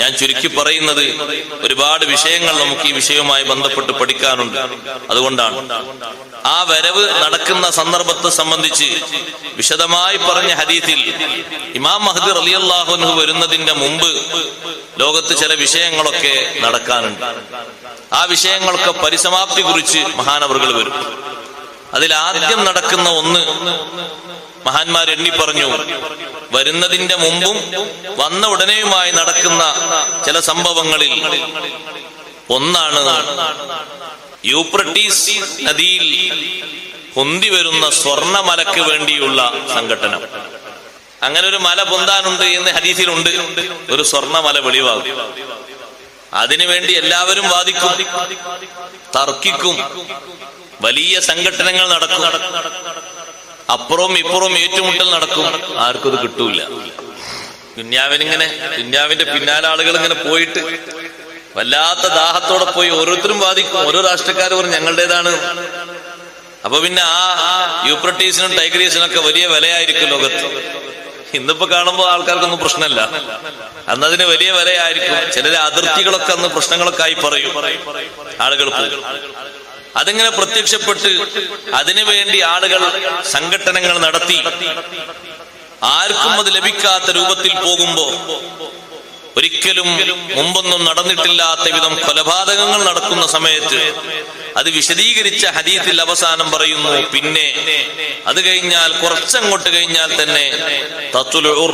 ഞാൻ ചുരുക്കി പറയുന്നത് ഒരുപാട് വിഷയങ്ങൾ നമുക്ക് ഈ വിഷയവുമായി ബന്ധപ്പെട്ട് പഠിക്കാനുണ്ട്. അതുകൊണ്ടാണ്. ആ വരവ് നടക്കുന്ന സന്ദർഭത്തെ സംബന്ധിച്ച് വിശദമായി പറഞ്ഞ ഹദീത്തിൽ ഇമാം മഹദ് അലി അള്ളാഹുനു വരുന്നതിന്റെ മുമ്പ് ലോകത്ത് ചില വിഷയങ്ങളൊക്കെ നടക്കാനുണ്ട്. ആ വിഷയങ്ങളൊക്കെ പരിസമാപ്തി കുറിച്ച് മഹാനവറുകൾ വരും. അതിൽ ആദ്യം നടക്കുന്ന ഒന്ന് മഹാന്മാർ എണ്ണി പറഞ്ഞു വരുന്നതിന്റെ മുമ്പും വന്ന ഉടനെയുമായി നടക്കുന്ന ചില സംഭവങ്ങളിൽ ഒന്നാണ് യൂപ്രട്ടീസ് നദിയിൽ പൊന്തി വരുന്ന സ്വർണമലക്ക് വേണ്ടിയുള്ള സംഘടന അങ്ങനെ ഒരു മല പൊന്താനുണ്ട് എന്ന് ഹരീസിലുണ്ട് ഒരു സ്വർണമല വെളിവാകും. അതിനുവേണ്ടി എല്ലാവരും വാദിക്കും തർക്കിക്കും വലിയ സംഘടനകൾ നടക്കും. അപ്പുറവും ഇപ്പുറവും ഏറ്റുമുട്ടൽ നടക്കും. ആർക്കും അത് കിട്ടൂല. ദുന്യാവിനിങ്ങനെ ദുന്യാവിന്റെ പിന്നാലെ ആളുകൾ ഇങ്ങനെ പോയിട്ട് വല്ലാത്ത ദാഹത്തോടെ പോയി ഓരോരുത്തരും ബാധിക്കും ഓരോ രാഷ്ട്രക്കാർ പറഞ്ഞു ഞങ്ങളുടേതാണ്. അപ്പൊ പിന്നെ ആ യൂപ്രട്ടീസിനും ടൈഗ്രീസിനും ഒക്കെ വലിയ വിലയായിരിക്കും ലോകത്ത്. ഇന്നിപ്പോ കാണുമ്പോൾ ആൾക്കാർക്കൊന്നും പ്രശ്നമല്ല. അന്ന് അതിന് വലിയ വിലയായിരിക്കും. ചിലര് അതിർത്തികളൊക്കെ അന്ന് പ്രശ്നങ്ങളൊക്കെ ആയി പറയും. ആളുകൾ അതിങ്ങനെ പ്രത്യക്ഷപ്പെട്ട് അതിനുവേണ്ടി ആളുകൾ സംഘടനകൾ നടത്തി. ആർക്കും അത് ലഭിക്കാത്ത രൂപത്തിൽ പോകുമ്പോ ഒരിക്കലും മുമ്പൊന്നും നടന്നിട്ടില്ലാത്ത വിധം കൊലപാതകങ്ങൾ നടക്കുന്ന സമയത്ത് അത് വിശദീകരിച്ച ഹദീത്തിൽ അവസാനം പറയുന്നു പിന്നെ അത് കഴിഞ്ഞാൽ കുറച്ചങ്ങോട്ട് കഴിഞ്ഞാൽ തന്നെ തത്തുലുഉ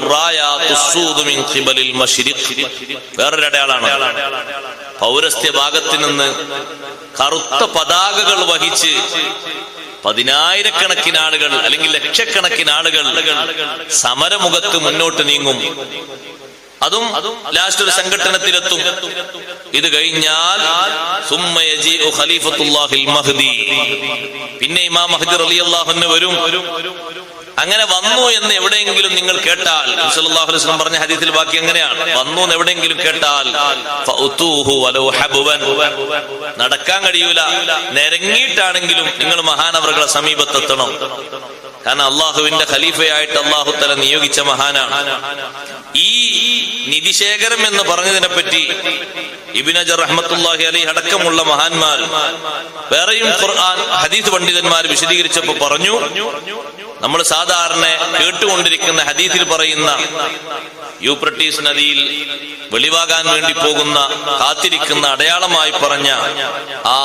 പൗരസ്ത്യ ഭാഗത്ത് നിന്ന് കറുത്ത പതാകകൾ വഹിച്ച് പതിനായിരക്കണക്കിന് ആളുകൾ അല്ലെങ്കിൽ ലക്ഷക്കണക്കിന് ആളുകൾ സമരമുഖത്ത് മുന്നോട്ട് നീങ്ങും. അതും ലാസ്റ്റ് ഒരു സംഘടനത്തിലെത്തും ഇത് കഴിഞ്ഞാൽ പിന്നെ ഇമാം മഹ്ദി റളിയല്ലാഹു വരും. അങ്ങനെ വന്നു എന്ന് എവിടെയെങ്കിലും നിങ്ങൾ കേട്ടാൽ സല്ലല്ലാഹു അലൈഹി വസല്ലം പറഞ്ഞ ഹദീസിൽ ബാക്കി എങ്ങനെയാണ്? വന്നു എന്ന് എവിടെയെങ്കിലും കേട്ടാൽ നടക്കാൻ കഴിയൂല. നിരങ്ങിയിട്ടാണെങ്കിലും നിങ്ങൾ മഹാനവറുകളെ സമീപത്തെത്തണം. കാരണം അള്ളാഹുവിന്റെ ഖലീഫയായിട്ട് അള്ളാഹു തല നിയോഗിച്ച മഹാനാണ്. ഈ നിധിശേഖരം എന്ന് പറഞ്ഞതിനെ പറ്റി ഇബിനജർ റഹ്മത്തുല്ലാഹി അലി അടക്കമുള്ള മഹാന്മാർ വേറെയും ഖുർആൻ ഹദീസ് പണ്ഡിതന്മാർ വിശദീകരിച്ചപ്പോ പറഞ്ഞു നമ്മൾ സാധാരണ കേട്ടുകൊണ്ടിരിക്കുന്ന ഹദീസിൽ പറയുന്ന യൂപ്രട്ടീസ് നദിയിൽ വെളിവാകാൻ വേണ്ടി പോകുന്ന കാത്തിരിക്കുന്ന അടയാളമായി പറഞ്ഞ ആ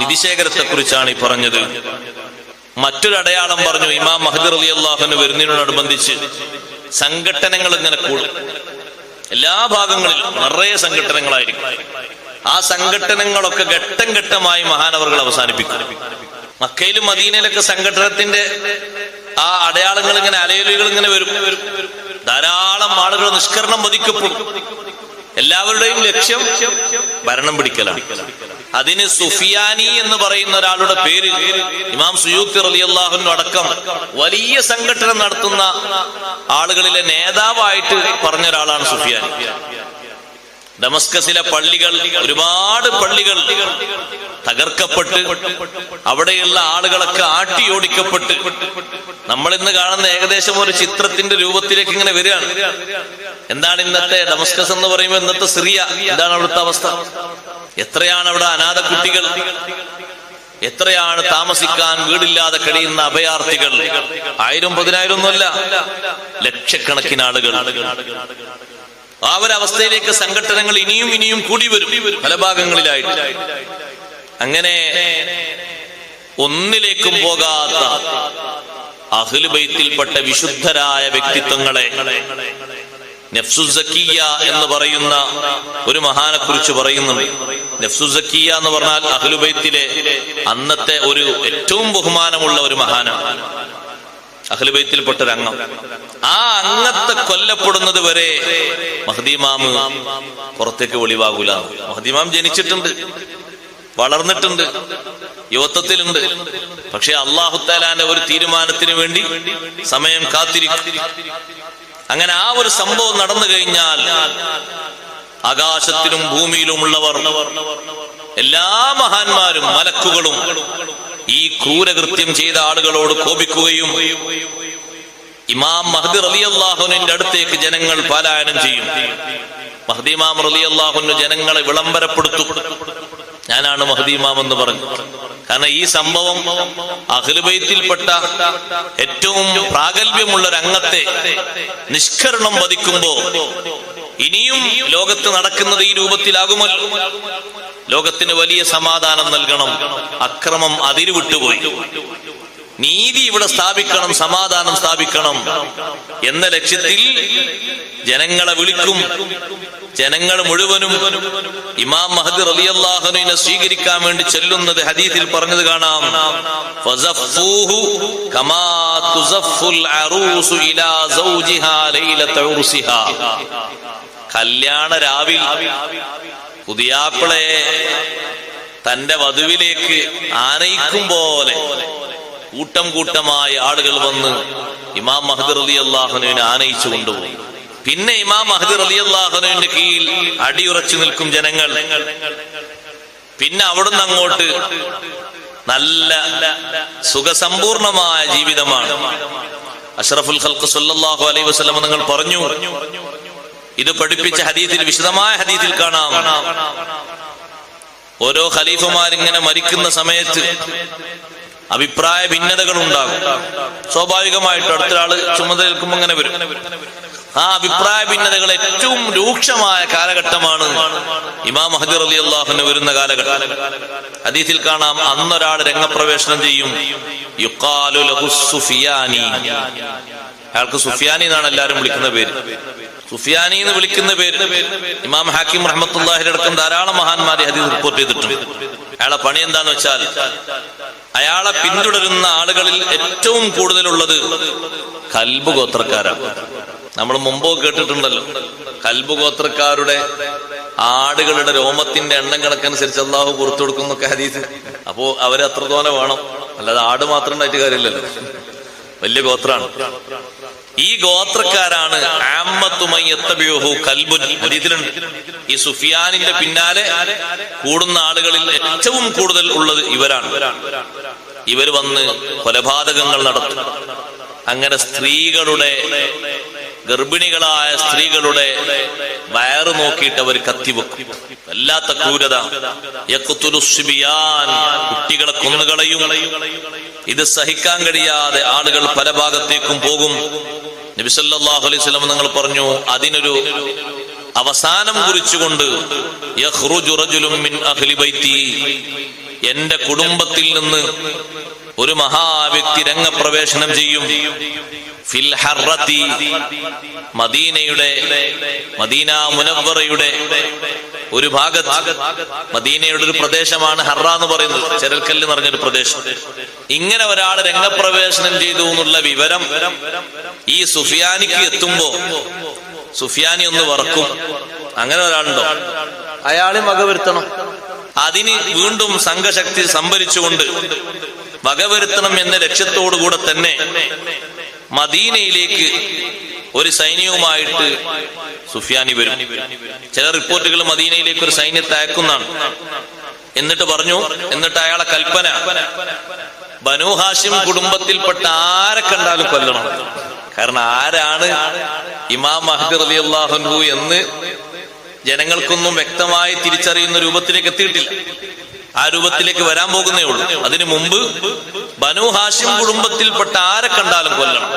നിധിശേഖരത്തെ കുറിച്ചാണ് ഈ പറഞ്ഞത്. മറ്റൊരു അടയാളം പറഞ്ഞു ഇമാം മഹദർ അലി അള്ളാഹുന് വരുന്നതിനോടനുബന്ധിച്ച് സംഘടനകൾ ഇങ്ങനെ കൂടും. എല്ലാ ഭാഗങ്ങളിലും നിറയെ സംഘടനകളായിരിക്കും ആ സംഘടനകളൊക്കെ ഘട്ടം ഘട്ടമായി മഹാനവറുകൾ അവസാനിപ്പിക്കും. മക്കയിലും മദീനയിലൊക്കെ സംഘടനത്തിന്റെ ആ അടയാളങ്ങൾ ഇങ്ങനെ അലയലുകൾ ഇങ്ങനെ വരും. ധാരാളം ആളുകൾ നിഷ്കരണം വധിക്കപ്പെടും എല്ലാവരുടെയും ലക്ഷ്യം ഭരണം പിടിക്കലാണ്. അതിന് സുഫിയാനി എന്ന് പറയുന്ന ഒരാളുടെ പേര് ഇമാം സുയൂത്തി അലി അള്ളാഹുനു അടക്കം വലിയ സംഘടന നടത്തുന്ന ആളുകളിലെ നേതാവായിട്ട് പറഞ്ഞ ഒരാളാണ് സുഫിയാനി. ഡമസ്കസിലെ പള്ളികൾ ഒരുപാട് പള്ളികൾ തകർക്കപ്പെട്ട് അവിടെയുള്ള ആളുകളൊക്കെ ആട്ടി ഓടിക്കപ്പെട്ട്. നമ്മൾ ഇന്ന് കാണുന്ന ഏകദേശം ഒരു ചിത്രത്തിന്റെ രൂപത്തിലേക്ക് ഇങ്ങനെ വരികയാണ്. എന്താണ് ഇന്നത്തെ ഡമസ്കസ് എന്ന് പറയുമ്പോൾ ഇന്നത്തെ സിറിയ? എന്താണ് അവിടുത്തെ അവസ്ഥ? എത്രയാണ് അവിടെ അനാഥ കുട്ടികൾ? എത്രയാണ് താമസിക്കാൻ വീടില്ലാതെ കഴിയുന്ന അഭയാർത്ഥികൾ? ആയിരം പതിനായിരം ഒന്നുമല്ല ലക്ഷക്കണക്കിന് ആളുകൾ. ആ ഒരു അവസ്ഥയിലേക്ക് സംഘടനകൾ ഇനിയും ഇനിയും കൂടി വരും. പല ഭാഗങ്ങളിലായിട്ട്. അങ്ങനെ ഒന്നിലേക്കും പോകാത്ത അഹ്ലുബൈത്തിൽപ്പെട്ട വിശുദ്ധരായ വ്യക്തിത്വങ്ങളെ നഫ്സുസക്കിയ എന്ന് പറയുന്ന ഒരു മഹാനെ കുറിച്ച് പറയുന്നുണ്ട് നഫ്സുസക്കിയ എന്ന് പറഞ്ഞാൽ അഹ്ലുബൈത്തിലെ അന്നത്തെ ഒരു ഏറ്റവും ബഹുമാനമുള്ള ഒരു മഹാനാണ്. അഖിലുബൈത്തിൽപ്പെട്ട ഒരു അംഗം ആ അംഗത്തെ കൊല്ലപ്പെടുന്നത് വരെ മഹദീമാമ് പുറത്തേക്ക് ഒളിവാകൂല. മഹദീമാം ജനിച്ചിട്ടുണ്ട് വളർന്നിട്ടുണ്ട് യുവത്വത്തിലുണ്ട്. പക്ഷെ അള്ളാഹുത്താലാന്റെ ഒരു തീരുമാനത്തിന് വേണ്ടി സമയം കാത്തിരിക്കും. അങ്ങനെ ആ ഒരു സംഭവം നടന്നു കഴിഞ്ഞാൽ ആകാശത്തിലും ഭൂമിയിലുമുള്ളവർ എല്ലാ മഹാന്മാരും മലക്കുകളും ഈ ക്രൂരകൃത്യം ചെയ്ത ആളുകളോട് കോപിക്കുകയും ഇമാം മഹദി റലി അള്ളാഹുവിന്റെ അടുത്തേക്ക് ജനങ്ങൾ പാലായനം ചെയ്യും. മഹദിമാം റലി അള്ളാഹുന് ജനങ്ങളെ വിളംബരപ്പെടുത്തും. ഞാനാണ് മഹദിമാം എന്ന് പറഞ്ഞു. കാരണം ഈ സംഭവം അഖിലുബൈത്തിൽപ്പെട്ട ഏറ്റവും പ്രാഗൽഭ്യമുള്ള ഒരു അംഗത്തെ നിഷ്കരണം വധിക്കുമ്പോ ഇനിയും ലോകത്ത് നടക്കുന്നത് ഈ രൂപത്തിലാകുമല്ലോ. ലോകത്തിന് വലിയ സമാധാനം നൽകണം. അക്രമം അതിര് വിട്ടുപോയി. നീതി ഇവിടെ സ്ഥാപിക്കണം സമാധാനം സ്ഥാപിക്കണം എന്ന ലക്ഷ്യത്തിൽ ജനങ്ങളെ വിളിക്കും. ജനങ്ങൾ മുഴുവനും ഇമാം മഹദി റളിയല്ലാഹുവിനെ സ്വീകരിക്കാൻ വേണ്ടി ചെല്ലുന്നത് ഹദീസിൽ പറഞ്ഞത് കാണാം. കല്യാണ രാവിൽ പുതിയാപ്പിളെ തന്റെ വധുവിലേക്ക് ആനയിക്കും പോലെ കൂട്ടം കൂട്ടമായി ആളുകൾ വന്ന് ഇമാം മഹദർ അലി അള്ളാഹുനുവിനെ ആനയിച്ചു കൊണ്ടുപോയി. പിന്നെ ഇമാം മഹദർ അലി അള്ളാഹുനുവിന്റെ കീഴിൽ അടിയുറച്ചു നിൽക്കും ജനങ്ങൾ. പിന്നെ അവിടുന്ന് അങ്ങോട്ട് നല്ല സുഖസമ്പൂർണമായ ജീവിതമാണ്. അഷ്റഫുൽ ഖൽഖ് സല്ലല്ലാഹു അലൈഹി വസല്ലം നിങ്ങൾ പറഞ്ഞു ഇത് പഠിപ്പിച്ച ഹദീസിൽ വിശദമായ ഹദീസിൽ കാണാം. ഓരോ ഖലീഫമാരിങ്ങനെ മരിക്കുന്ന സമയത്ത് അഭിപ്രായ ഭിന്നതകൾ ഉണ്ടാകും. സ്വാഭാവികമായിട്ട് ചുമതല നിൽക്കുമ്പോൾ അങ്ങനെ വരും. ആ അഭിപ്രായ ഭിന്നതകൾ ഏറ്റവും രൂക്ഷമായ കാലഘട്ടമാണ് ഇമാം മഹദിർ അലി അള്ളാഹുന് വരുന്ന കാലഘട്ടം. അതീതിൽ കാണാം അന്നൊരാൾ രംഗപ്രവേശനം ചെയ്യും. ലഹു സുഫിയാനി അയാൾക്ക് സുഫിയാനി എന്നാണ് എല്ലാവരും വിളിക്കുന്ന പേര്. സുഫിയാനി എന്ന് വിളിക്കുന്ന പേര് ഇമാം ഹാക്കിം റഹ്മത്തുല്ലാഹിന്റെ അടക്കം ധാരാളം മഹാന്മാരെ ഹദീസ് റിപ്പോർട്ട് ചെയ്തിട്ടുണ്ട്. അയാളെ പണി എന്താന്ന് വെച്ചാൽ അയാളെ പിന്തുടരുന്ന ആളുകളിൽ ഏറ്റവും കൂടുതലുള്ളത് കൽബ് ഗോത്രക്കാരാണ്. നമ്മൾ മുമ്പോ കേട്ടിട്ടുണ്ടല്ലോ കൽബ് ഗോത്രക്കാരുടെ ആടുകളുടെ രോമത്തിന്റെ എണ്ണം കണക്കനുസരിച്ച് അള്ളാഹു പുറത്തു കൊടുക്കുന്നൊക്കെ ഹദീസ്. അപ്പോ അവരെ അത്രത്തോനെ വേണം. അല്ലാതെ ആട് മാത്രം ഉണ്ടായിട്ട് കാര്യമില്ലല്ലോ. വലിയ ഗോത്രാണ് ഈ ഗോത്രക്കാരാണ് ഈ സുഫിയാനിന്റെ പിന്നാലെ കൂടുന്ന ആളുകളിൽ ഏറ്റവും കൂടുതൽ ഉള്ളത് ഇവരാണ്. ഇവർ വന്ന് കൊലപാതകങ്ങൾ നടത്തും. അങ്ങനെ സ്ത്രീകളുടെ ഗർഭിണികളായ സ്ത്രീകളുടെ വയറ് നോക്കിയിട്ട് അവർ കത്തിവെക്കും വല്ലാത്ത ക്രൂരത. കുട്ടികളെ കൊന്നുകളയും ഇത് സഹിക്കാൻ കഴിയാതെ ആളുകൾ പല ഭാഗത്തേക്കും പോകും. നബി സല്ലല്ലാഹു അലൈഹി വസല്ലം നിങ്ങൾ പറഞ്ഞു അതിനൊരു അവസാനം കുറിച്ചുകൊണ്ട് എന്റെ കുടുംബത്തിൽ നിന്ന് ഒരു മഹാവ്യക്തി രംഗപ്രവേശനം ചെയ്യും. ഫിൽഹറത്തി മദീനയുടെ മദീന മുനവറയുടെ ഒരു ഭാഗത്ത് മദീനയുടെ ഒരു പ്രദേശമാണ് ഹർറ എന്ന് പറയുന്നത്. ചെരൽക്കല്ല് നിറഞ്ഞൊരു പ്രദേശം. ഇങ്ങനെ ഒരാൾ രംഗപ്രവേശനം ചെയ്തു എന്നുള്ള വിവരം ഈ സുഫിയാനിക്ക് എത്തുമ്പോ സുഫിയാനി ഒന്ന് വറക്കും. അങ്ങനെ ഒരാളുണ്ടോ? അയാളെ വകവരുത്തണം അതിന് വീണ്ടും സംഘശക്തി സംഭരിച്ചുകൊണ്ട് വകവരുത്തണം എന്ന ലക്ഷ്യത്തോടുകൂടെ തന്നെ മദീനയിലേക്ക് ഒരു സൈന്യവുമായിട്ട് സുഫിയാനി വരും. ചില റിപ്പോർട്ടുകൾ മദീനയിലേക്ക് ഒരു സൈന്യത്തെ അയക്കുന്നതാണ്. എന്നിട്ട് പറഞ്ഞു എന്നിട്ട് അയാളെ കൽപ്പന ബനു ഹാഷിം കുടുംബത്തിൽപ്പെട്ട ആരെ കണ്ടാലും കൊല്ലണം. കാരണം ആരാണ് ഇമാം മഹദർ അലി എന്ന് ജനങ്ങൾക്കൊന്നും വ്യക്തമായി തിരിച്ചറിയുന്ന രൂപത്തിലേക്ക് എത്തിയിട്ടില്ല. ആ രൂപത്തിലേക്ക് വരാൻ പോകുന്നേ ഉള്ളൂ. അതിനു മുമ്പ് ബനു ഹാഷിം കുടുംബത്തിൽപ്പെട്ട ആരെ കണ്ടാലും കൊല്ലണം.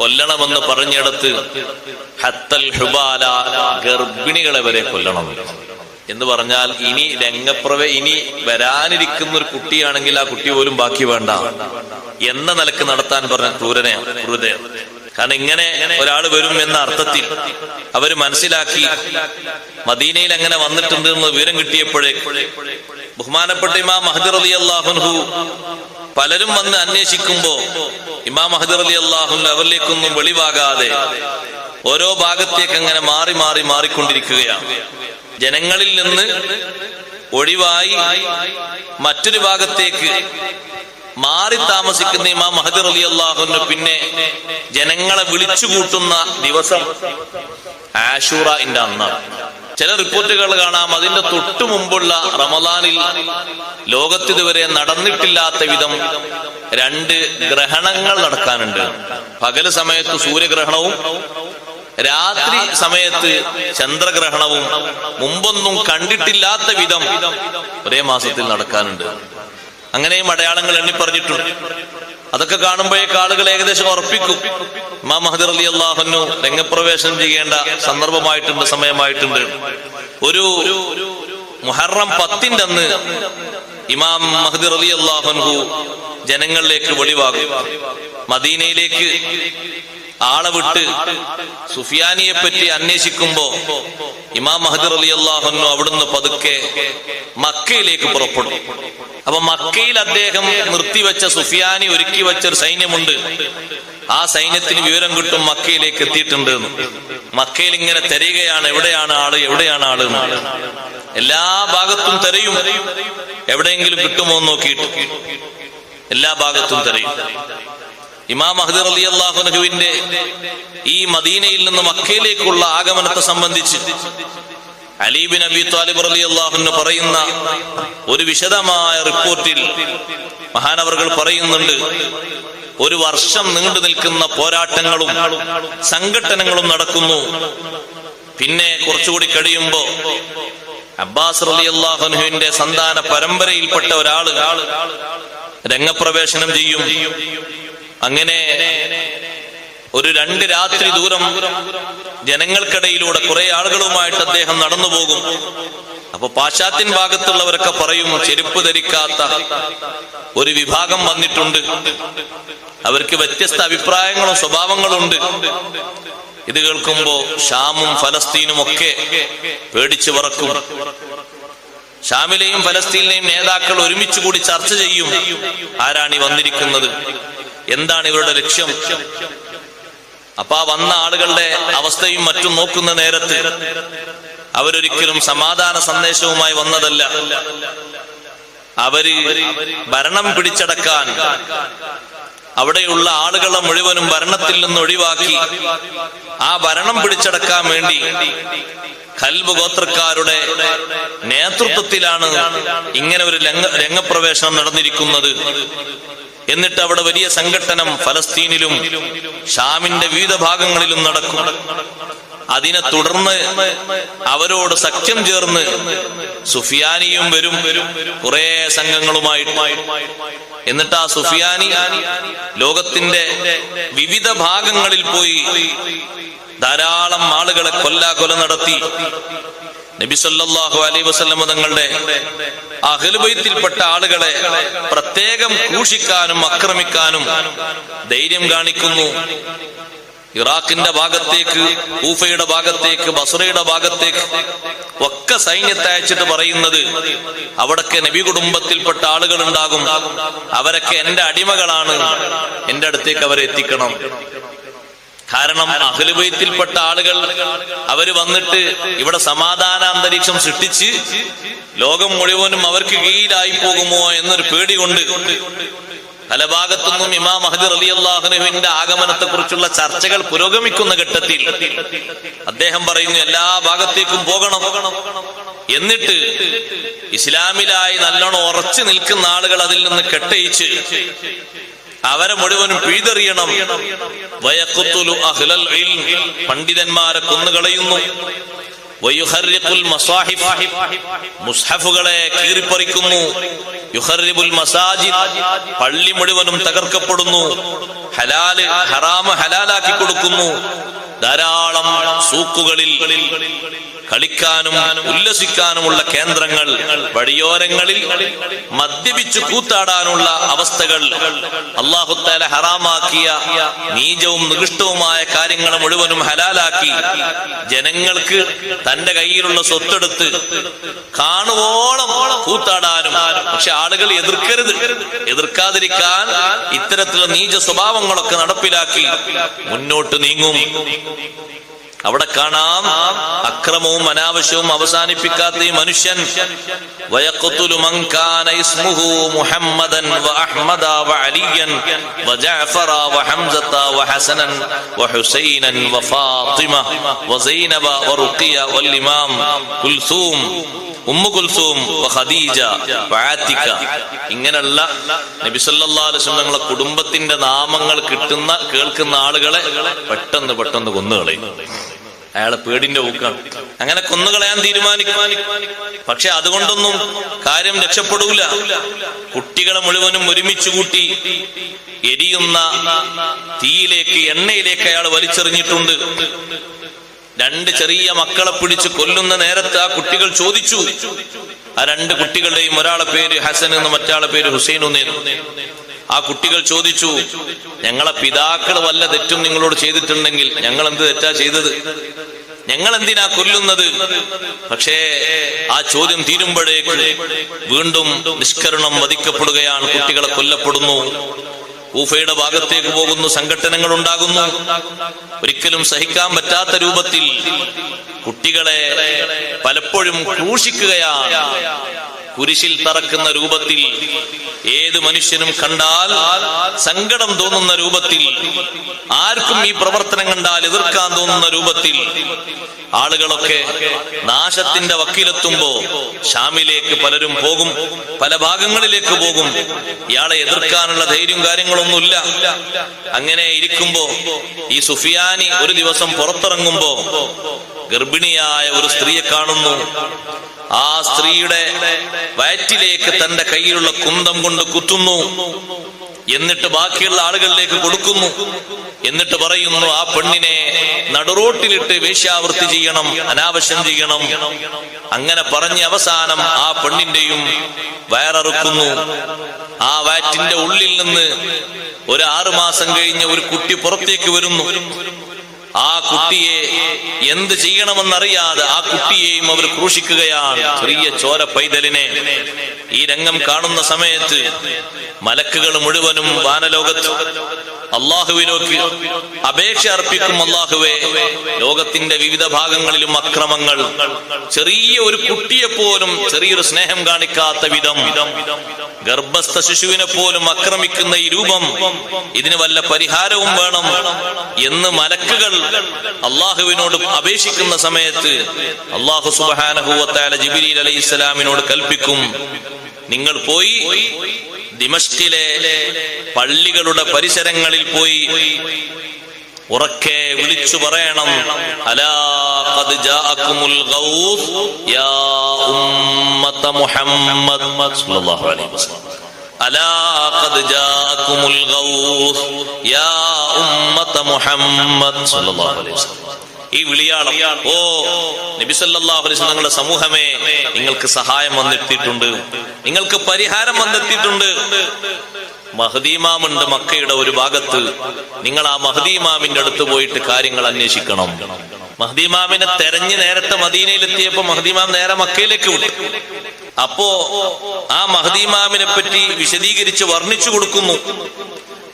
കൊല്ലണമെന്ന് പറഞ്ഞിടത്ത് ഹത്തൽ ഹുബാല ഗർഭിണികളെ വരെ കൊല്ലണം. എന്ന് പറഞ്ഞാൽ ഇനി രംഗപ്രവേ ഇനി വരാനിരിക്കുന്ന ഒരു കുട്ടിയാണെങ്കിൽ ആ കുട്ടി പോലും ബാക്കി വേണ്ട. എന്ന നിലയ്ക്ക് നടത്താൻ പറഞ്ഞ ക്രൂരനെയാണ് ക്രൂരതയാണ് കാരണം ഇങ്ങനെ ഒരാൾ വരും എന്ന അർത്ഥത്തിൽ അവർ മനസ്സിലാക്കി മദീനയിൽ അങ്ങനെ വന്നിട്ടുണ്ട് എന്ന് വിവരം കിട്ടിയപ്പോഴേ ബഹുമാനപ്പെട്ട ഇമാം മഹദർ അലി അള്ളാഹുൻഹു പലരും വന്ന് അന്വേഷിക്കുമ്പോ ഇമാം മഹദർ അലി അള്ളാഹുൻ അവരിലേക്കൊന്നും വെളിവാകാതെ ഓരോ ഭാഗത്തേക്ക് അങ്ങനെ മാറി മാറി മാറിക്കൊണ്ടിരിക്കുകയാണ്. ജനങ്ങളിൽ നിന്ന് ഒഴിവായി മറ്റൊരു ഭാഗത്തേക്ക് മാറി താമസിക്കുന്ന ഇമാം മഹദർ അലി അള്ളാഹുന് പിന്നെ ജനങ്ങളെ വിളിച്ചു കൂട്ടുന്ന ദിവസം ആഷൂറന്റെ അന്നാണ് ചില റിപ്പോർട്ടുകൾ കാണാം. അതിന്റെ തൊട്ടു മുമ്പുള്ള റമദാനിൽ ലോകത്തിതുവരെ നടന്നിട്ടില്ലാത്ത വിധം രണ്ട് ഗ്രഹണങ്ങൾ നടക്കാനുണ്ട്. പകൽ സമയത്ത് സൂര്യഗ്രഹണവും രാത്രി സമയത്ത് ചന്ദ്രഗ്രഹണവും മുമ്പൊന്നും കണ്ടിട്ടില്ലാത്ത വിധം ഒരേ മാസത്തിൽ നടക്കാനുണ്ട്. അങ്ങനെയും അടയാളങ്ങൾ എണ്ണി പറഞ്ഞിട്ടുണ്ട് അതൊക്കെ കാണുമ്പോഴേക്ക് ആളുകൾ ഏകദേശം ഉറപ്പിക്കും. മാ മഹദർ അലി അള്ളാഹുനു രംഗപ്രവേശനം ചെയ്യേണ്ട സന്ദർഭമായിട്ടുണ്ട് സമയമായിട്ടുണ്ട്. ഒരു മുഹറം പത്തിന്റെ അന്ന് ഇമാം മഹദിർ അലി അള്ളാഹുൻഹു ജനങ്ങളിലേക്ക് വെളിവാകും. മദീനയിലേക്ക് ആളെ വിട്ട് സുഫിയാനിയെ പറ്റി അന്വേഷിക്കുമ്പോ ഇമാം മഹദർ അലി അള്ളാഹുന്നു അവിടുന്ന് പതുക്കെ മക്കയിലേക്ക് പുറപ്പെടും. അപ്പൊ മക്കയിൽ അദ്ദേഹം നിർത്തിവെച്ച സുഫിയാനി ഒരുക്കി വെച്ച ഒരു സൈന്യമുണ്ട്. ആ സൈന്യത്തിന് വിവരം കിട്ടും മക്കയിലേക്ക് എത്തിയിട്ടുണ്ട്. മക്കയിൽ ഇങ്ങനെ തെരയുകയാണ് എവിടെയാണ് ആൾ എവിടെയാണ് ആൾ. എല്ലാ ഭാഗത്തും തെരയും. എവിടെയെങ്കിലും കിട്ടുമോ നോക്കിയിട്ട്. എല്ലാ ഭാഗത്തും തെരയും. ഇമാം മഹദർ അലി അള്ളാഹുനഹുവിന്റെ ഈ മദീനയിൽ നിന്ന് മക്കയിലേക്കുള്ള ആഗമനത്തെ സംബന്ധിച്ച് അലീബിൻ അബി താലിബ് അലി അള്ളാഹുന് പറയുന്ന ഒരു വിശദമായ റിപ്പോർട്ടിൽ മഹാനവറുകൾ പറയുന്നുണ്ട് ഒരു വർഷം നീണ്ടു നിൽക്കുന്ന പോരാട്ടങ്ങളും സംഘട്ടനങ്ങളും നടക്കുന്നു. പിന്നെ കുറച്ചുകൂടി കഴിയുമ്പോ അബ്ബാസ് അലി അള്ളാഹുനുവിന്റെ സന്താന പരമ്പരയിൽപ്പെട്ട ഒരാൾ രംഗപ്രവേശനം ചെയ്യും. അങ്ങനെ ഒരു രണ്ട് രാത്രി ദൂരം ജനങ്ങൾക്കിടയിലൂടെ കുറെ ആളുകളുമായിട്ട് അദ്ദേഹം നടന്നു പോകും. അപ്പൊ പാശ്ചാത്യൻ ഭാഗത്തുള്ളവരൊക്കെ പറയും ചെരുപ്പ് ധരിക്കാത്ത ഒരു വിഭാഗം വന്നിട്ടുണ്ട്. അവർക്ക് വ്യത്യസ്ത അഭിപ്രായങ്ങളും സ്വഭാവങ്ങളും ഉണ്ട് ഇത് കേൾക്കുമ്പോ ഷാമും ഫലസ്തീനും ഒക്കെ പേടിച്ചു പറക്കും ഷാമിലെയും ഫലസ്തീനിലെയും നേതാക്കൾ ഒരുമിച്ച് കൂടി ചർച്ച ചെയ്യും ആരാണി വന്നിരിക്കുന്നത്. എന്താണ് ഇവരുടെ ലക്ഷ്യം? അപ്പൊ ആ വന്ന ആളുകളുടെ അവസ്ഥയും മറ്റും നോക്കുന്ന നേരത്ത് അവരൊരിക്കലും സമാധാന സന്ദേശവുമായി വന്നതല്ല. അവർ ഭരണം പിടിച്ചടക്കാൻ അവിടെയുള്ള ആളുകളെ മുഴുവനും ഭരണത്തിൽ നിന്ന് ഒഴിവാക്കി ആ ഭരണം പിടിച്ചടക്കാൻ വേണ്ടി കൽബ് ഗോത്രക്കാരുടെ നേതൃത്വത്തിലാണ് ഇങ്ങനെ ഒരു രംഗ രംഗപ്രവേശനം നടന്നിരിക്കുന്നത്. എന്നിട്ട് അവിടെ വലിയ സംഘട്ടനം ഫലസ്തീനിലും ഷാമിന്റെ വിവിധ ഭാഗങ്ങളിലും നടക്കും. അതിനെ തുടർന്ന് അവരോട് സഖ്യം ചേർന്ന് സുഫിയാനിയും വരും വരും കുറെ സംഘങ്ങളുമായിട്ട്. എന്നിട്ട് ആ സുഫിയാനി ലോകത്തിന്റെ വിവിധ ഭാഗങ്ങളിൽ പോയി ധാരാളം ആളുകളെ കൊല്ലാകൊല നടത്തി. നബി സല്ലല്ലാഹു അലൈഹി വസല്ലം തങ്ങളുടെ അഹ്ലുബൈത്തിൽപ്പെട്ട ആളുകളെ പ്രത്യേകം ക്രൂശിക്കാനും ആക്രമിക്കാനും ധൈര്യം കാണിക്കുന്നു. ഇറാഖിന്റെ ഭാഗത്തേക്ക് ഊഫയുടെ ഭാഗത്തേക്ക് ബസറയുടെ ഭാഗത്തേക്ക് ഒക്കെ സൈന്യത്തെ അയച്ചിട്ട് പറയുന്നത് അവിടൊക്കെ നബി കുടുംബത്തിൽപ്പെട്ട ആളുകൾ ഉണ്ടാകും അവരൊക്കെ എന്റെ അടിമകളാണ്. എന്റെ അടുത്തേക്ക് അവരെ എത്തിക്കണം. കാരണം അഖിലുബൈത്തിൽപ്പെട്ട ആളുകൾ അവർ വന്നിട്ട് ഇവിടെ സമാധാന അന്തരീക്ഷം സൃഷ്ടിച്ച് ലോകം മുഴുവനും അവർക്ക് കീഴിലായി പോകുമോ എന്നൊരു പേടി കൊണ്ട് പല ഭാഗത്തുനിന്നും ഇമാം മഹദിർ അലി അള്ളാഹുനുവിന്റെ ആഗമനത്തെ കുറിച്ചുള്ള ചർച്ചകൾ പുരോഗമിക്കുന്ന ഘട്ടത്തിൽ അദ്ദേഹം പറയുന്നു എല്ലാ ഭാഗത്തേക്കും പോകണം. എന്നിട്ട് ഇസ്ലാമിലായി നല്ലോണം ഉറച്ചു നിൽക്കുന്ന ആളുകൾ അതിൽ നിന്ന് കെട്ടയിച്ച് അവരെ മുഴുവനും പിഴുതെറിയണം അഹ്ലൽ. പണ്ഡിതന്മാരെ കൊന്നുകളയുന്നു. മുസ്ഹഫുകളെ മസാജിദ്. പള്ളി മുഴുവനും തകർക്കപ്പെടുന്നു. ഹലാൽ ഹറാമ ഹലാലാക്കി കൊടുക്കുന്നു. ധാരാളം സൂക്കുകളിൽ കളിക്കാനും ഉല്ലസിക്കാനുമുള്ള കേന്ദ്രങ്ങൾ വഴിയോരങ്ങളിൽ മദ്യപിച്ചു കൂത്താടാനുള്ള അവസ്ഥകൾ അള്ളാഹുത്താല ഹറാമാക്കിയ നീചവും നികൃഷ്ടവുമായ കാര്യങ്ങൾ മുഴുവനും ഹലാലാക്കി ജനങ്ങൾക്ക് തന്റെ കയ്യിലുള്ള സ്വത്തെടുത്ത് കാണുവോളം കൂത്താടാനും. പക്ഷെ ആളുകൾ എതിർക്കരുത്. എതിർക്കാതിരിക്കാൻ ഇത്തരത്തിലുള്ള നീച സ്വഭാവങ്ങളൊക്കെ നടപ്പിലാക്കി മുന്നോട്ട് നീങ്ങും. അവിടെ കാണാം അക്രമവും അനാവശ്യവും അവസാനിപ്പിക്കാത്ത ഈ മനുഷ്യൻ. മുഹമ്മദൻ ഉമ്മു ഖദീജ ഇങ്ങനെയുള്ള നബി സല്ലല്ലാഹു അലൈഹി തങ്ങളുടെ കുടുംബത്തിന്റെ നാമങ്ങൾ കിട്ടുന്ന കേൾക്കുന്ന ആളുകളെ പെട്ടെന്ന് പെട്ടെന്ന് കൊന്നുകളയും. അയാളെ പേടിന്റെ ഊക്കാണ്. അങ്ങനെ കൊന്നുകളയാൻ തീരുമാനിക്കും. പക്ഷെ അതുകൊണ്ടൊന്നും കാര്യം രക്ഷപ്പെടൂല. കുട്ടികളെ മുഴുവനും ഒരുമിച്ച് കൂട്ടി എരിയുന്ന തീയിലേക്ക് എണ്ണയിലേക്ക് അയാൾ വലിച്ചെറിഞ്ഞിട്ടുണ്ട്. രണ്ട് ചെറിയ മക്കളെ പിടിച്ച് കൊല്ലുന്ന നേരത്ത് ആ കുട്ടികൾ ചോദിച്ചു. ആ രണ്ട് കുട്ടികളുടെയും ഒരാളെ പേര് ഹസൻ എന്ന് മറ്റാളെ പേര് ഹുസൈൻ ആ കുട്ടികൾ ചോദിച്ചു ഞങ്ങളെ പിതാക്കൾ വല്ല തെറ്റും നിങ്ങളോട് ചെയ്തിട്ടുണ്ടെങ്കിൽ ഞങ്ങൾ എന്ത് തെറ്റാ ചെയ്തത്? ഞങ്ങൾ എന്തിനാ കൊല്ലുന്നത്? പക്ഷേ ആ ചോദ്യം തീരുമ്പോഴേക്കും വീണ്ടും നിഷ്കരണം വധിക്കപ്പെടുകയാണ് കുട്ടികളെ കൊല്ലപ്പെടുന്നു. ഊഫയുടെ ഭാഗത്തേക്ക് പോകുന്നു സംഘടനകൾ ഉണ്ടാകുന്നു. ഒരിക്കലും സഹിക്കാൻ പറ്റാത്ത രൂപത്തിൽ കുട്ടികളെ പലപ്പോഴും ക്രൂശിക്കുകയാണ്. കുരിശിൽ തറക്കുന്ന രൂപത്തിൽ ഏത് മനുഷ്യനും കണ്ടാൽ സങ്കടം തോന്നുന്ന രൂപത്തിൽ ആർക്കും ഈ പ്രവർത്തനം കണ്ടാൽ എതിർക്കാൻ തോന്നുന്ന രൂപത്തിൽ ആളുകളൊക്കെ നാശത്തിന്റെ വക്കീലെത്തുമ്പോ ഷാമിലേക്ക് പലരും പോകും പല ഭാഗങ്ങളിലേക്ക് പോകും. ഇയാളെ എതിർക്കാനുള്ള ധൈര്യം കാര്യങ്ങളൊന്നുമില്ല അങ്ങനെ ഇരിക്കുമ്പോ ഈ സുഫിയാനി ഒരു ദിവസം പുറത്തിറങ്ങുമ്പോ ഗർഭിണിയായ ഒരു സ്ത്രീയെ കാണുന്നു. ആ സ്ത്രീയുടെ വയറ്റിലേക്ക് തന്റെ കയ്യിലുള്ള കുന്തം കൊണ്ട് കുത്തുന്നു. എന്നിട്ട് ബാക്കിയുള്ള ആളുകളിലേക്ക് കൊടുക്കുന്നു. എന്നിട്ട് പറയുന്നു ആ പെണ്ണിനെ നടുറോട്ടിലിട്ട് വേശ്യാവൃത്തി ചെയ്യണം അനാവശ്യം ചെയ്യണം. അങ്ങനെ പറഞ്ഞ് അവസാനം ആ പെണ്ണിന്റെയും വയററുക്കുന്നു. ആ വാറ്റിന്റെ ഉള്ളിൽ നിന്ന് ഒരു ആറുമാസം കഴിഞ്ഞ് ഒരു കുട്ടി പുറത്തേക്ക് വരുന്നു. ആ കുട്ടിയെ എന്ത് ചെയ്യണമെന്നറിയാതെ ആ കുട്ടിയെയും അവർ ക്രൂശിക്കുകയാണ്. ചെറിയ ചോര പൈതലിനെ ഈ രംഗം കാണുന്ന സമയത്ത് മലക്കുകൾ മുഴുവനും വാനലോകത്ത് അള്ളാഹുവിനോക്ക് അപേക്ഷ അർപ്പിക്കും. അള്ളാഹുവെ ലോകത്തിന്റെ വിവിധ ഭാഗങ്ങളിലും അക്രമങ്ങൾ ചെറിയ ഒരു കുട്ടിയെ പോലും ചെറിയൊരു സ്നേഹം കാണിക്കാത്ത വിധം ഗർഭസ്ഥ ശിശുവിനെ പോലും അക്രമിക്കുന്ന ഈ രൂപം ഇതിന് വല്ല പരിഹാരവും വേണം എന്ന് മലക്കുകൾ അള്ളാഹുവിനോട് അപേക്ഷിക്കുന്ന സമയത്ത് അള്ളാഹു സുബാനഹുവത്താല ജിബിരി അലൈഹി ഇസ്ലാമിനോട് കൽപ്പിക്കും. നിങ്ങൾ പോയി ദിമഷ്കിലെ പള്ളികളുടെ പരിസരങ്ങളിൽ പോയി ഉറക്കെ വിളിച്ചു പറയണം. മുഹമ്മദ് ഈ വിളിയാളം ഓ നബി സല്ലല്ലാഹു അലൈഹി നിങ്ങളുടെ സമൂഹമേ നിങ്ങൾക്ക് സഹായം വന്നെത്തിയിട്ടുണ്ട്. നിങ്ങൾക്ക് പരിഹാരം വന്നെത്തിയിട്ടുണ്ട്. മഹദീമാമുണ്ട് മക്കയുടെ ഒരു ഭാഗത്ത്. നിങ്ങൾ ആ മഹദീമാമിന്റെ അടുത്ത് പോയിട്ട് കാര്യങ്ങൾ അന്വേഷിക്കണം. മഹദീമാമിനെ തെരഞ്ഞ് നേരത്തെ മദീനയിലെത്തിയപ്പോ മഹദീമാം നേരെ മക്കയിലേക്ക് വിട്ടു. അപ്പോ ആ മഹദീമാമിനെ പറ്റി വിശദീകരിച്ച് വർണിച്ചു കൊടുക്കുന്നു.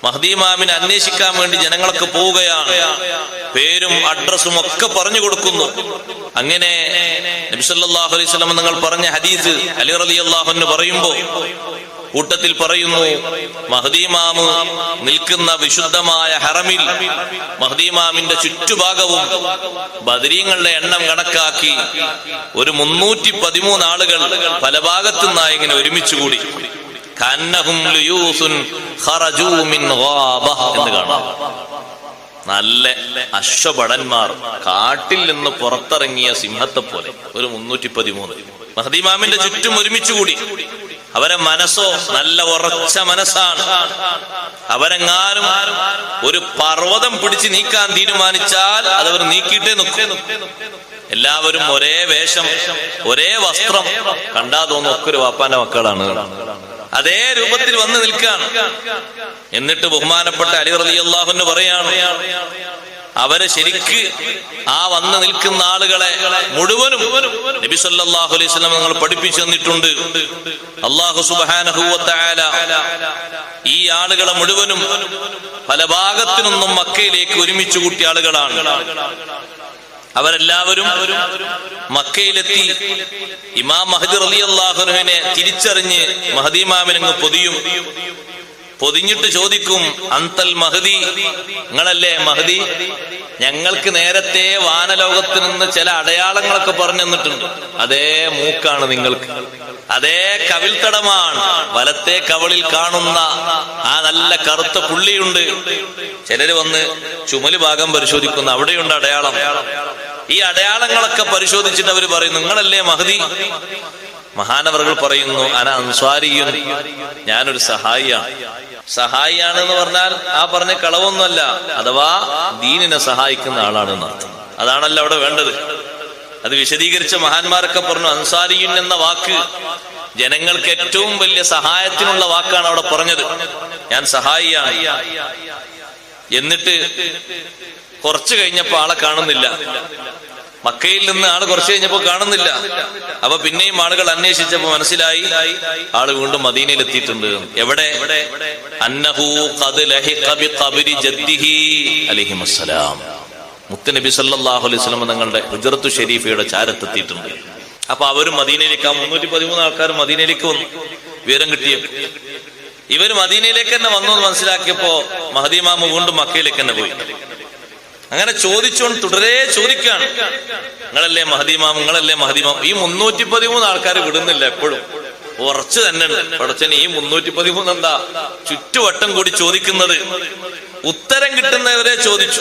മഹദീമാമിനെ അന്വേഷിക്കാൻ വേണ്ടി ജനങ്ങളൊക്കെ പോവുകയാണ്. പേരും അഡ്രസ്സും ഒക്കെ പറഞ്ഞു കൊടുക്കുന്നു. അങ്ങനെ നബിസല്ലാഹു അലൈഹി സ്വലം നിങ്ങൾ പറഞ്ഞ ഹദീസ് അലി റലി അള്ളാഹുന്ന് പറയുമ്പോ കൂട്ടത്തിൽ പറയുന്നു മഹദീമാമ് നിൽക്കുന്ന വിശുദ്ധമായ ഹറമിൽ മഹദീമാമിന്റെ ചുറ്റുഭാഗവും ബദരീങ്ങളുടെ എണ്ണം കണക്കാക്കി ഒരു മുന്നൂറ്റി പതിമൂന്ന് ആളുകൾ പല ഭാഗത്തുനിന്നായി ഇങ്ങനെ ഒരുമിച്ച് കൂടി. എന്ന് കാണാം. നല്ല അശ്വഭടന്മാർ കാട്ടിൽ നിന്ന് പുറത്തിറങ്ങിയ സിംഹത്തെ പോലെ ഒരു മുന്നൂറ്റി പതിമൂന്ന്. മഹദീമാമിന്റെ ചുറ്റും ഒരുമിച്ച് കൂടി. അവരെ മനസ്സോ നല്ല ഉറച്ച മനസ്സാണ്. അവരെങ്ങാനും ഒരു പർവതം പിടിച്ച് നീക്കാൻ തീരുമാനിച്ചാൽ അതവർ നീക്കിയിട്ടേ നിൽക്കും. എല്ലാവരും ഒരേ വേഷം ഒരേ വസ്ത്രം. കണ്ടാ തോന്നും ഒക്കെ ഒരു വാപ്പാന്റെ മക്കളാണ്. അതേ രൂപത്തിൽ വന്ന് നിൽക്കാണ് എന്നിട്ട് ബഹുമാനപ്പെട്ട അലി റലി അള്ളാഹുന്ന് പറയാണ് അവരെ ശരിക്ക് ആ വന്ന് നിൽക്കുന്ന ആളുകളെ മുഴുവനും നബി സല്ലല്ലാഹു അലൈഹി നിങ്ങൾ പഠിപ്പിച്ചു തന്നിട്ടുണ്ട്. അള്ളാഹു ഈ ആളുകളെ മുഴുവനും പല ഭാഗത്തു നിന്നും മക്കയിലേക്ക് ഒരുമിച്ച് കൂട്ടിയ ആളുകളാണ്. അവരെല്ലാവരും മക്കയിലെത്തി. ഇമാം മഹദി റലി അള്ളാഹുനുവിനെ തിരിച്ചറിഞ്ഞ് മഹദീമാമിനങ്ങ് പൊതിയും. പൊതിഞ്ഞിട്ട് ചോദിക്കും അന്തൽ മഹദി? നിങ്ങളല്ലേ മഹദി? ഞങ്ങൾക്ക് നേരത്തെ വാനലോകത്ത് നിന്ന് ചില അടയാളങ്ങളൊക്കെ പറഞ്ഞു തന്നിട്ടുണ്ട്. അതേ മൂക്കാണ് നിങ്ങൾക്ക്. അതേ കവിൽത്തടമാണ് വലത്തെ കവളിൽ കാണുന്ന ആ നല്ല കറുത്ത പുള്ളിയുണ്ട്. ചിലര് വന്ന് ചുമൽ ഭാഗം പരിശോധിക്കുന്ന. അവിടെയുണ്ട് അടയാളം. ഈ അടയാളങ്ങളൊക്കെ പരിശോധിച്ചിട്ട് അവർ പറയും നിങ്ങളല്ലേ മഹദി? മഹാനവറുകൾ പറയുന്നു അന അൻസ്വാരിയും ഞാനൊരു സഹായിയാണ്. സഹായിയാണ് എന്ന് പറഞ്ഞാൽ ആ പറഞ്ഞ കളവൊന്നുമല്ല. അഥവാ ദീനിനെ സഹായിക്കുന്ന ആളാണ് അർത്ഥം അതാണല്ലോ അവിടെ വേണ്ടത്. അത് വിശദീകരിച്ച മഹാന്മാരൊക്കെ പറഞ്ഞു അൻസാരിയുൻ എന്ന വാക്ക് ജനങ്ങൾക്ക് ഏറ്റവും വലിയ സഹായത്തിനുള്ള വാക്കാണ് അവിടെ പറഞ്ഞത്. ഞാൻ സഹായിയാണ്. എന്നിട്ട് കുറച്ചു കഴിഞ്ഞപ്പോ ആളെ കാണുന്നില്ല. മക്കയിൽ നിന്ന് ആൾ കുറച്ച് കഴിഞ്ഞപ്പോ കാണുന്നില്ല. അപ്പൊ പിന്നെയും ആളുകൾ അന്വേഷിച്ചപ്പോ മനസ്സിലായി ആൾ വീണ്ടും മദീനയിൽ എത്തിയിട്ടുണ്ട് എവിടെ മുത്തനബി സല്ലല്ലാഹു അലൈഹി തങ്ങളുടെ ഹുജറത്തു ഷെരീഫയുടെ ചാരത്തെത്തിയിട്ടുണ്ട്. അപ്പൊ അവരും മദീനയിലേക്ക് ആ മുന്നൂറ്റി പതിമൂന്ന് ആൾക്കാർ മദീനയിലേക്ക് വന്നു. വിവരം കിട്ടിയ ഇവർ മദീനയിലേക്ക് തന്നെ വന്നു എന്ന് മനസ്സിലാക്കിയപ്പോ മഹദീമാമ വീണ്ടും മക്കയിലേക്ക് തന്നെ പോയി. അങ്ങനെ ചോദിച്ചുകൊണ്ട് തുടരെ ചോദിക്കാണ്. നിങ്ങളല്ലേ മഹദീമാം നിങ്ങളല്ലേ മഹദീമാം. ഈ മുന്നൂറ്റി പതിമൂന്ന് ആൾക്കാർ വിടുന്നില്ല എപ്പോഴും. ഉറച്ചു തന്നെ പടച്ചൻ ഈ മുന്നൂറ്റി പതിമൂന്ന് എന്താ? ചുറ്റുവട്ടം കൂടി ചോദിക്കുന്നത്. ഉത്തരം കിട്ടുന്നവരെ ചോദിച്ചു.